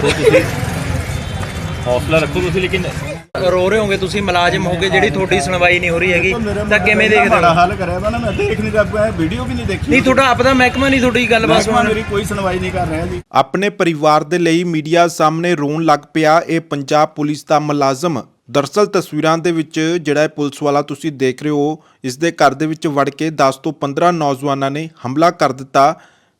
ਰੱਖੋ ਤੁਸੀਂ। ਹੌਸਲਾ ਰੱਖੋ ਤੁਸੀਂ ਲੇਕਿਨ ਰੋ ਰਹੇ ਹੋਗੇ ਤੁਸੀਂ ਮੁਲਾਜ਼ਮ ਹੋਗੇ ਜਿਹੜੀ ਤੁਹਾਡੀ ਸੁਣਵਾਈ ਨਹੀਂ ਹੋ ਰਹੀ ਹੈਗੀ। ਤਾਂ ਕਿਵੇਂ ਦੇਖਦੇ ਬੜਾ ਹੋ? ਹਾਲ ਕਰਿਆ ਵਾ ਨਾ ਮੈਂ ਦੇਖ ਨਹੀਂ ਰਿਹਾ ਵੀਡੀਓ ਵੀ ਨਹੀਂ ਦੇਖੀ। ਨਹੀਂ ਤੁਹਾਡਾ ਆਪਦਾ ਮਹਿਕਮਾ ਨਹੀਂ ਤੁਹਾਡੀ ਗੱਲਬਾਤ ਸੁਣਨ ਮੇਰੀ ਕੋਈ ਸੁਣਵਾਈ ਨਹੀਂ ਕਰ ਰਿਹਾ ਜੀ। ਆਪਣੇ ਪਰਿਵਾਰ ਦੇ ਲਈ ਮੀਡੀਆ ਸਾਹਮਣੇ ਰੋਣ ਲੱਗ ਪਿਆ ਇਹ ਪੰਜਾਬ ਪੁਲਿਸ ਦਾ ਮੁਲਾਜ਼ਮ। ਦਰਸਲ ਤਸਵੀਰਾਂ ਦੇ ਵਿੱਚ ਜਿਹੜਾ ਇਹ ਪੁਲਿਸ ਵਾਲਾ ਤੁਸੀਂ ਦੇਖ ਰਹੇ ਹੋ ਇਸ ਦੇ ਘਰ ਦੇ ਵਿੱਚ ਵੜ ਕੇ 10 ਤੋਂ 15 ਨੌਜਵਾਨਾਂ ਨੇ ਹਮਲਾ ਕਰ ਦਿੱਤਾ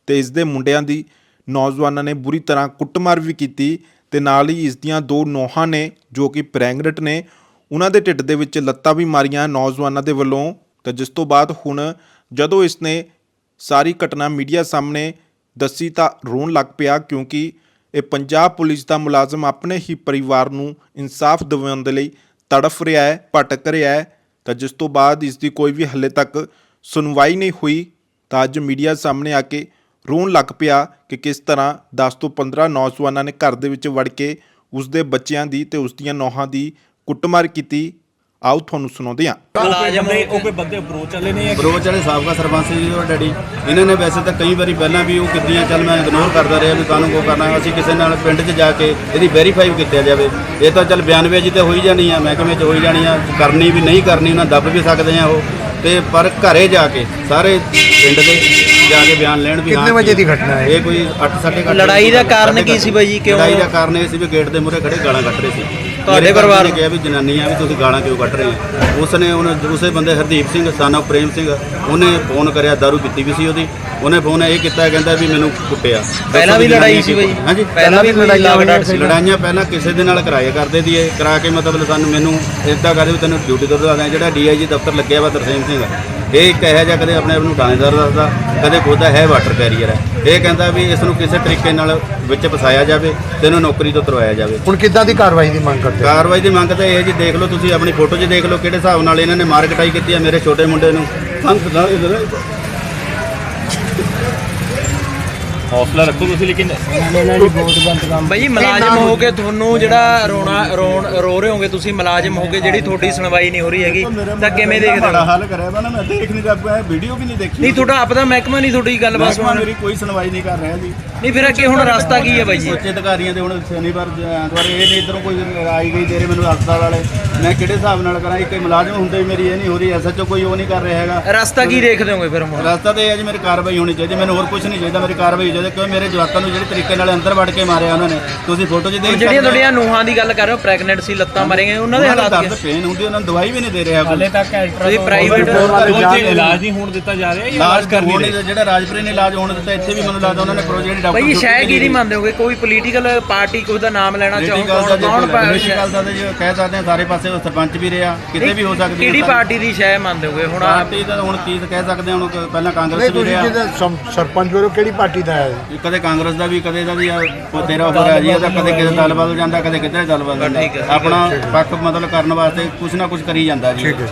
ਤੇ ਇਸ ਦੇ ਮੁੰਡਿਆਂ ਦੀ ਨੌਜਵਾਨਾਂ ਨੇ ਬੁਰੀ ਤਰ੍ਹਾਂ ਕੁੱਟਮਾਰ ਵੀ ਕੀਤੀ ਤੇ ਨਾਲ ਹੀ ਇਸ ਦੀਆਂ ਦੋ ਨੋਹਾਂ ਨੇ, ਜੋ ਕਿ ਪ੍ਰੈਗਨੈਂਟ ਨੇ, ਉਹਨਾਂ ਦੇ ਢਿੱਡ ਦੇ ਵਿੱਚ ਲੱਤਾਂ ਵੀ ਮਾਰੀਆਂ ਨੌਜਵਾਨਾਂ ਦੇ ਵੱਲੋਂ। ਤਾਂ ਜਿਸ ਤੋਂ ਬਾਅਦ ਹੁਣ ਜਦੋਂ ਇਸ ਨੇ ਸਾਰੀ ਘਟਨਾ ਮੀਡੀਆ ਸਾਹਮਣੇ ਦੱਸੀ ਤਾਂ ਰੋਣ ਲੱਗ ਪਿਆ, ਕਿਉਂਕਿ ਇਹ ਪੰਜਾਬ ਪੁਲਿਸ ਦਾ ਮੁਲਾਜ਼ਮ ਆਪਣੇ ਹੀ ਪਰਿਵਾਰ ਨੂੰ ਇਨਸਾਫ ਦਿਵਾਉਣ ਦੇ ਲਈ ਤੜਫ ਰਿਹਾ ਹੈ, ਭਟਕ ਰਿਹਾ ਹੈ। ਤਾਂ ਜਿਸ ਤੋਂ ਬਾਅਦ ਇਸ ਦੀ ਕੋਈ ਵੀ ਹੱਲੇ ਤੱਕ ਸੁਣਵਾਈ ਨਹੀਂ ਹੋਈ, ਤਾਂ ਅੱਜ ਮੀਡੀਆ ਸਾਹਮਣੇ ਆ ਕੇ ਰੋਣ ਲੱਗ ਪਿਆ ਕਿ ਕਿਸ ਤਰ੍ਹਾਂ 10 ਤੋਂ 15 ਨੌਜਵਾਨਾਂ ਨੇ ਘਰ ਦੇ ਵਿੱਚ ਵੜ ਕੇ ਉਸ ਦੇ ਬੱਚਿਆਂ ਦੀ ਤੇ ਉਸ ਦੀਆਂ ਨੌਹਾਂ ਦੀ ਕੁੱਟਮਾਰ ਕੀਤੀ। ਆਓ ਤੁਹਾਨੂੰ ਸੁਣਾਉਂਦੇ ਹਾਂ। ਮੁਲਾਜ਼ਮ ਹੋ ਉਹ ਕੋਈ ਬੰਦੇ ਅਪਰੋਚ ਵਾਲੇ ਨੇ ਬਰੋਚ ਵਾਲੇ ਸਾਬਕਾ ਸਰਪੰਚ ਸੀ ਜੀ ਉਹ ਡੈਡੀ। ਇਹਨਾਂ ਨੇ ਵੈਸੇ ਤਾਂ ਕਈ ਵਾਰੀ ਪਹਿਲਾਂ ਵੀ ਉਹ ਕੀਤੀਆਂ ਚੱਲ ਮੈਂ ਇਗਨੋਰ ਕਰਦਾ ਰਿਹਾ ਵੀ ਕਾਨੂੰ ਕੋ ਕਰਨਾ ਅਸੀਂ ਕਿਸੇ ਨਾਲ ਪਿੰਡ 'ਚ ਜਾ ਕੇ ਇਹਦੀ ਵੈਰੀਫਾਈ ਕੀਤਾ ਜਾਵੇ। ਇਹ ਤਾਂ ਚੱਲ ਬਿਆਨਬਾਜ਼ੀ ਤੇ ਹੋਈ ਜਾਣੀ ਆ ਮਹਿਕਮੇ 'ਚ ਹੋਈ ਜਾਣੀ ਆ ਕਰਨੀ ਵੀ ਨਹੀਂ ਕਰਨੀ ਉਹਨਾਂ ਦੱਬ ਵੀ ਸਕਦੇ ਆ ਉਹ। ਤੇ ਪਰ ਘਰੇ ਜਾ ਕੇ ਸਾਰੇ ਪਿੰਡ ਦੇ ਜਾ ਕੇ ਬਿਆਨ ਲੈਣ ਵੀ ਕਿੰਨੇ ਵਜੇ ਦੀ ਘਟਨਾ ਹੈ? ਇਹ ਕੋਈ 8 ਸਾਢੇ ਕੁ ਅੱਠ ਲੜਾਈ ਦਾ ਦੀ ਕਾਰਨ ਕੀ ਸੀ ਬਾਈ ਜੀ? ਕਿਉਂ? ਲੜਾਈ ਦਾ ਕਾਰਨ ਇਹ ਸੀ ਵੀ ਗੇਟ ਦੇ ਮੂਹਰੇ ਖੜੇ ਗਾਲਾਂ ਕੱਢ ਰਹੇ ਸੀ। ਤੁਹਾਡੇ ਪਰਿਵਾਰ ਨੇ ਕਿਹਾ ਵੀ ਜਨਾਨੀਆਂ ਵੀ ਤੁਸੀਂ ਗਾਲਾਂ ਕਿਉਂ ਕੱਢ ਰਹੇ ਹੋ? ਉਸ ਨੇ ਉਹਨੇ ਦੂਸਰੇ ਬੰਦੇ ਹਰਦੀਪ ਸਿੰਘ ਸਾਨਾ ਪ੍ਰੇਮ ਸਿੰਘ ਉਹਨੇ ਫੋਨ ਕਰਿਆ ਦਾਰੂ ਪੀਤੀ ਵੀ ਸੀ ਉਹਦੀ। ਉਹਨੇ ਫੋਨ ਇਹ ਕੀਤਾ ਕਹਿੰਦਾ ਵੀ ਮੈਨੂੰ ਕੁੱਟਿਆ। ਪਹਿਲਾਂ ਵੀ ਲੜਾਈ ਸੀ ਬਾਈ ਹਾਂਜੀ। ਪਹਿਲਾਂ ਵੀ ਲੜਾਈ ਲੱਗਦਾ ਸੀ। ਲੜਾਈਆਂ ਪਹਿਲਾਂ ਕਿਸੇ ਦੇ ਨਾਲ ਕਰਾਇਆ ਕਰਦੇ ਦੀ ਇਹ। ਕਰਾ ਕੇ ਮਤਲਬ ਸਾਨੂੰ ਮੈਨੂੰ ਇਦਾਂ ਕਰਦੇ ਵੀ ਤੈਨੂੰ ਡਿਊਟੀ ਤੋਂ ਦੱਸਦਾ ਜਿਹੜਾ ਡੀਆਈਜੀ ਦਫ਼ਤਰ ਲੱਗਿਆ ਵਾ ਤਰਸੇਮ ਸਿੰਘ ਇਹ ਇੱਕ ਇਹੋ ਜਿਹਾ ਕਦੇ ਆਪਣੇ ਆਪ ਨੂੰ ਥਾਣੇਦਾਰ ਦੱਸਦਾ ਕਦੇ ਖੁਦ ਹੈ ਵਾਟਰ ਕੈਰੀਅਰ ਹੈ। ਇਹ ਕਹਿੰਦਾ ਵੀ ਇਸ ਨੂੰ ਕਿਸੇ ਤਰੀਕੇ ਨਾਲ ਵਿੱਚ ਫਸਾਇਆ ਜਾਵੇ ਤੇ ਇਹਨੂੰ ਨੌਕਰੀ ਤੋਂ ਤੁਰਵਾਇਆ ਜਾਵੇ। ਹੁਣ ਕਿੱਦਾਂ ਦੀ ਕਾਰਵਾਈ ਦੀ ਮੰਗ ਕਰਦੇ ਹੋ? ਕਾਰਵਾਈ ਦੀ ਮੰਗ ਤਾਂ ਇਹ ਹੈ ਜੀ ਦੇਖ ਲਓ ਤੁਸੀਂ ਆਪਣੀ ਫੋਟੋ 'ਚ ਦੇਖ ਲਓ ਕਿਹੜੇ ਹਿਸਾਬ ਨਾਲ ਇਹਨਾਂ ਨੇ ਮਾਰ ਕਟਾਈ ਕੀਤੀ ਹੈ ਮੇਰੇ ਛੋਟੇ ਮੁੰਡੇ ਨੂੰ। ਸੰਤ ਦਾ ਇਧਰ ਹੌਸਲਾ ਰੱਖੋ ਤੁਸੀਂ ਲੇਕਿਨ ਬਾਈ ਜੀ ਮੁਲਾਜ਼ਮ ਹੋਗੇ ਤੁਹਾਨੂੰ ਜਿਹੜਾ ਰੋਣਾ ਰੋਣ ਰੋ ਰਹੇ ਹੋਗੇ ਤੁਸੀਂ ਮੁਲਾਜ਼ਮ ਹੋਗੇ ਜਿਹੜੀ ਤੁਹਾਡੀ ਸੁਣਵਾਈ ਨਹੀਂ ਹੋ ਰਹੀ ਹੈਗੀ ਤਾਂ ਕਿਵੇਂ ਦੇਖਦੇ ਬੜਾ ਹੋ ਹਾਲ ਕਰਿਆ ਵਾ ਨਾ ਮੈਂ ਦੇਖ ਨਹੀਂ ਰਿਹਾ ਵੀਡੀਓ ਵੀ ਨਹੀਂ ਦੇਖੀ। ਨਹੀਂ ਤੁਹਾਡਾ ਆਪਦਾ ਮਹਿਕਮਾ ਨਹੀਂ ਤੁਹਾਡੀ ਗੱਲਬਾਤ ਸੁਣਨ ਮੇਰੀ ਕੋਈ ਸੁਣਵਾਈ ਨਹੀਂ ਕਰ ਰਿਹਾ ਜੀ। ਨਹੀਂ ਫਿਰ ਅੱਗੇ ਹੁਣ ਰਸਤਾ ਕੀ ਹੈ ਬਾਈ ਜੀ? ਉੱਚ ਅਧਿਕਾਰੀਆਂ ਦੇ ਹੁਣ ਸ਼ਨੀਵਾਰ ਐਤਵਾਰ ਇਹ ਨਹੀਂ ਇਧਰੋਂ ਕੋਈ ਆਈ ਗਈ ਤੇਰੇ ਮੈਨੂੰ ਹਸਪਤਾਲ ਵਾਲੇ। ਮੈਂ ਕਿਹੜੇ ਹਿਸਾਬ ਨਾਲ ਕਰਾਂ ਇੱਕ ਮੁਲਾਜ਼ਮ ਹੁੰਦੇ ਮੇਰੀ ਇਹ ਨਹੀਂ ਹੋ ਰਹੀ ਐਸਐਚਓ ਕੋਈ ਉਹ ਨਹੀਂ ਕਰ ਰਿਹਾ ਹੈਗਾ। ਰਸਤਾ ਕੀ ਦੇਖਦੇ ਹੋਗੇ ਫਿਰ ਹੁਣ? ਰਸਤਾ ਤੇ ਹੈ ਜੀ ਮੇਰੀ ਕਾਰਵਾਈ ਹੋਣੀ ਚਾਹੀਦੀ ਮੈਨੂੰ ਹੋਰ ਕੁਝ ਨਹੀਂ ਚਾਹੀਦਾ ਮੇਰੀ ਕਾਰਵਾਈ ਹੋ ਜਾਵੇ ਕਿਉਂ ਮੇਰੇ ਜਵਾਕਾਂ ਨੂੰ ਜਿਹੜੇ ਤਰੀਕੇ ਨਾਲ ਅੰਦਰ ਵੜ ਕੇ ਮਾਰਿਆ ਉਹਨਾਂ ਨੇ। ਤੁਸੀਂ ਫੋਟੋ 'ਚ ਦੇਖ ਜਿਹੜੀਆਂ ਤੁਹਾਡੀਆਂ ਨੂਹਾਂ ਦੀ ਗੱਲ ਕਰ ਰਹੇ ਹੋ ਪ੍ਰੈਗਨੈਂਟ ਸੀ ਲੱਤਾਂ ਮਾਰੀਆਂ ਉਹਨਾਂ ਦੇ ਹਾਲਾਤ ਕੀ ਦਰਦ ਪੇਨ ਹੁੰਦੀ ਉਹਨਾਂ ਨੂੰ ਦਵਾਈ ਵੀ ਨਹੀਂ ਦੇ ਰਿਹਾ ਕੋਈ। ਤੁਸੀਂ ਪ੍ਰਾਈਵੇਟ ਇਲਾਜ ਨਹੀਂ। ਹੋਣ ਦਿੱਤਾ ਜਾ ਰਿਹਾ ਜਾਂ ਇਲਾਜ ਕਰ ਜਿਹੜਾ ਰਾਜਪੁਰੇ ਨੇ ਇਲਾਜ ਹੋਣ ਦਿੱਤਾ ਇੱਥੇ ਵੀ ਮੈਨੂੰ ਲੱਗਦਾ ਉਹਨਾਂ ਨੇ ਪ੍ਰੋਜੈਕਟ ਡਾਕਟਰ ਬਾਈ ਜੀ ਸ਼ਾਇਦ ਕੀ ਨਹੀਂ ਮੰਨਦੇ ਹੋਗੇ ਕੋਈ ਪੋਲੀਟੀਕਲ ਪਾਰਟੀ ਕੋਈ ਦਾ ਨਾਮ ਲੈਣਾ ਚਾਹੋ ਕੌਣ ਕੌਣ ਪਾ- ਪੋਲੀਟੀਕਲ ਦਾ ਤਾਂ ਜੀ ਕਹਿ ਸਕਦੇ ਆ ਸਾਰੇ ਪਾਸੇ ਉਹ ਸਰਪੰਚ ਵੀ ਰਿਹਾ ਕਿਤੇ ਵੀ ਹੋ ਸਕਦੀ ਹੈ ਕਿਹੜੀ ਪਾਰਟੀ ਦੀ ਸ਼ਾਇ ਮੰਨਦੇ ਹੋਗੇ? ਹੁਣ ਆਹ ਪਾਰਟੀ ਦਾ ਹੁਣ ਕੀ ਕਹਿ ਸਕਦੇ ਹਾਂ ਹੁਣ ਪਹਿਲਾਂ ਕਾਂਗਰਸ ਵੀ ਤੁਸੀਂ ਰਿਹਾ। ਸਰਪੰਚ ਵੱਲੋਂ ਕਿਹੜੀ ਪਾਰਟੀ ਦਾ ਹੈ? ਕਦੇ ਕਾਂਗਰਸ ਦਾ ਵੀ ਕਦੇ ਦਾ ਵੀ ਆ, ਉਹ ਤੇਰਾ ਹੋ ਰਿਹਾ ਜੀ ਇਹਦਾ ਕਦੇ ਕਿਤੇ ਦਲ ਬਦਲ ਜਾਂਦਾ ਕਦੇ ਕਿਤੇ ਦਲ ਠੀਕ ਜਾਂਦਾ। ਆਪਣਾ ਪੱਖ ਮਤਲਬ ਕਰਨ ਵਾਸਤੇ ਕੁਝ ਨਾ ਕੁਝ ਕਰੀ ਜਾਂਦਾ ਜੀ। ਠੀਕ ਹੈ।